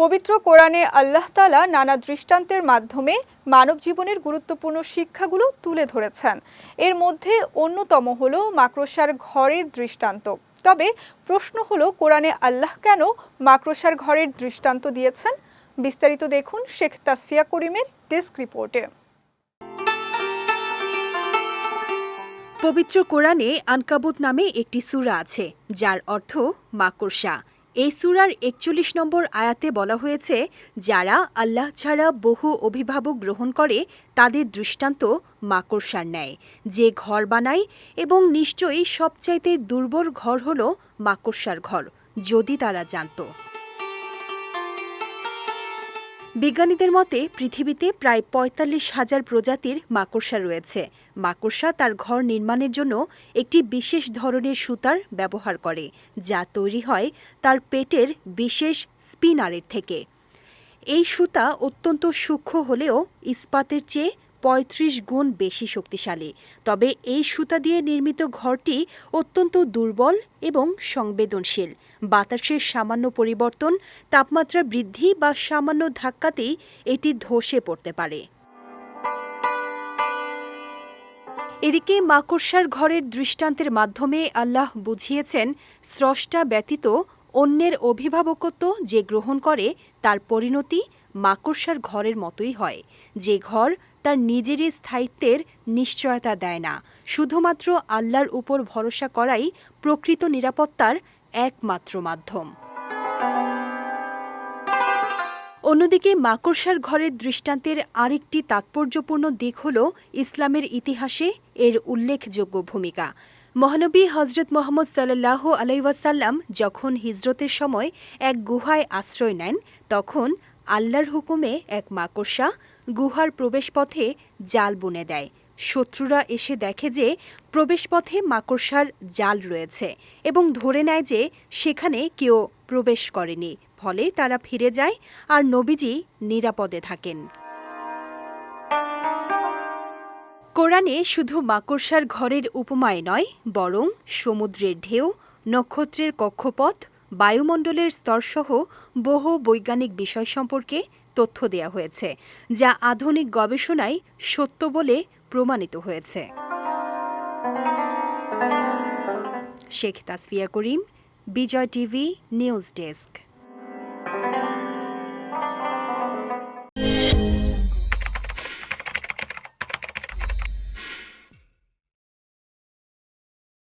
পবিত্র কোরআনে আল্লাহ তালা নানা দৃষ্টান্তের মাধ্যমে মানব জীবনের গুরুত্বপূর্ণ শিক্ষাগুলো তুলে ধরেছেন। এর মধ্যে অন্যতম হল মাকড়সার ঘরের দৃষ্টান্ত। তবে প্রশ্ন হলো, কোরআনে আল্লাহ কেন মাকড়সার ঘরের দৃষ্টান্ত দিয়েছেন? বিস্তারিত দেখুন শেখ তাসফিয়া করিমের ডেস্ক রিপোর্টে। পবিত্র কোরআনে আনকাবুত নামে একটি সূরা আছে, যার অর্থ মাকড়সা। এই সুরার একচল্লিশ নম্বর আয়াতে বলা হয়েছে, যারা আল্লাহ ছাড়া বহু অভিভাবক গ্রহণ করে, তাদের দৃষ্টান্ত মাকড়সার নেয় যে ঘর বানায় এবং নিশ্চয়ই সবচাইতে দুর্বল ঘর হল মাকড়সার ঘর, যদি তারা জানত। বিজ্ঞানীদের মতে, পৃথিবীতে প্রায় পঁয়তাল্লিশ হাজার প্রজাতির মাকড়সা রয়েছে। মাকড়সা তার ঘর নির্মাণের জন্য একটি বিশেষ ধরনের সুতার ব্যবহার করে, যা তৈরি হয় তার পেটের বিশেষ স্পিনারের থেকে। এই সুতা অত্যন্ত সূক্ষ্ম হলেও ইস্পাতের চেয়ে পঁয়ত্রিশ গুণ বেশি শক্তিশালী। তবে এই সুতা দিয়ে নির্মিত ঘরটি অত্যন্ত দুর্বল এবং সংবেদনশীল। বাতাসের সামান্য পরিবর্তন, তাপমাত্রা বৃদ্ধি বা সামান্য ধাক্কাতেই এটি ধসে পড়তে পারে। এদিকে মাকড়সার ঘরের দৃষ্টান্তের মাধ্যমে আল্লাহ বুঝিয়েছেন, স্রষ্টা ব্যতীত অন্যের অভিভাবকত্ব যে গ্রহণ করে তার পরিণতি মাকড়সার ঘরের মতোই হয়। যে ঘর তার নিজেরই স্থায়িত্বের নিশ্চয়তা দেয় না। শুধুমাত্র আল্লাহর উপর ভরসা করাই প্রকৃত নিরাপত্তার একমাত্র মাধ্যম। অন্যদিকে মাকড়সার ঘরের দৃষ্টান্তের আরেকটি তাৎপর্যপূর্ণ দিক হল ইসলামের ইতিহাসে এর উল্লেখযোগ্য ভূমিকা। মহানবী হজরত মোহাম্মদ সাল্লাহ আলাইসাল্লাম যখন হিজরতের সময় এক গুহায় আশ্রয় নেন, তখন আল্লাহর হুকুমে এক মাকড়সা গুহার প্রবেশপথে জাল বুনে দেয়। শত্রুরা এসে দেখে যে প্রবেশপথে মাকড়সার জাল রয়েছে এবং ধরে নেয় যে সেখানে কেউ প্রবেশ করেনি। ফলে তারা ফিরে যায় আর নবীজি নিরাপদে থাকেন। কোরআনে শুধু মাকড়সার ঘরের উপমায় নয়, বরং সমুদ্রের ঢেউ, নক্ষত্রের কক্ষপথ বায়ুমণ্ডলের স্তরসহ বহু বৈজ্ঞানিক বিষয় সম্পর্কে তথ্য দেয়া হয়েছে, যা আধুনিক গবেষণায় সত্য বলে প্রমাণিত হয়েছে। Sheikh Tasfia Karim, Bijoy TV, news desk.